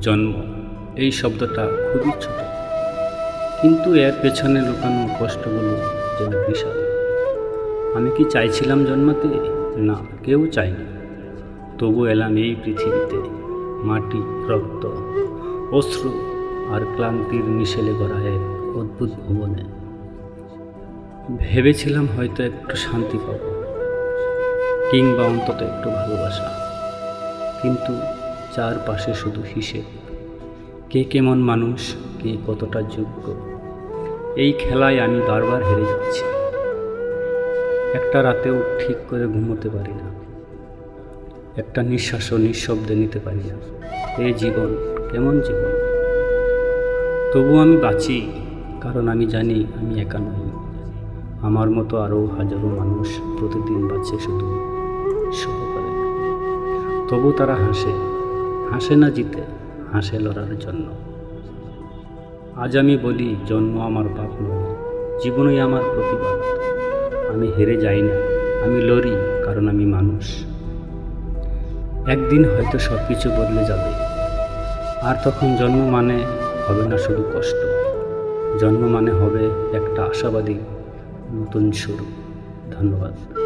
জন্ম। এই শব্দটা খুবই ছোট। কিন্তু এর পেছনে লুকানো কষ্টগুলো যেন বিশাল। আমি কি চাইছিলাম জন্মাতে? না, কেউ চায়নি। তবু এলাম এই পৃথিবীতে, মাটি, রক্ত, অশ্রু আর ক্লান্তির মিশেলে গড়া এক অদ্ভুত ভুবনে। ভেবেছিলাম হয়তো একটু শান্তি পাব, কিংবা অন্তত একটু ভালোবাসা। কিন্তু চারপাশে শুধু হিসেব। কে কেমন মানুষ, কে কতটা যোগ্য। এই খেলায় আমি বারবার হেরে যাচ্ছি। একটা রাতেও ঠিক করে ঘুমোতে পারি না। একটা নিঃশ্বাসও নিঃশব্দে নিতে পারি না। এই জীবন কেমন জীবন? তবু আমি বাঁচি, কারণ আমি জানি আমি একা নই। আমার মতো আরও হাজারো মানুষ প্রতিদিন বাঁচে শুধু সহকারে। তবু তারা হাসে হাসে না জিতে, হাসে লড়ার জন্য। আজ আমি বলি, জন্ম আমার পাপ নয়, জীবনই আমার প্রতিবাদ। আমি হেরে যাই না, আমি লড়ি কারণ আমি মানুষ। একদিন হয়তো সব কিছু বদলে যাবে। আর তখন জন্ম মানে হবে না শুধু কষ্ট, জন্ম মানে হবে একটা আশাবাদী নতুন শুরু। ধন্যবাদ।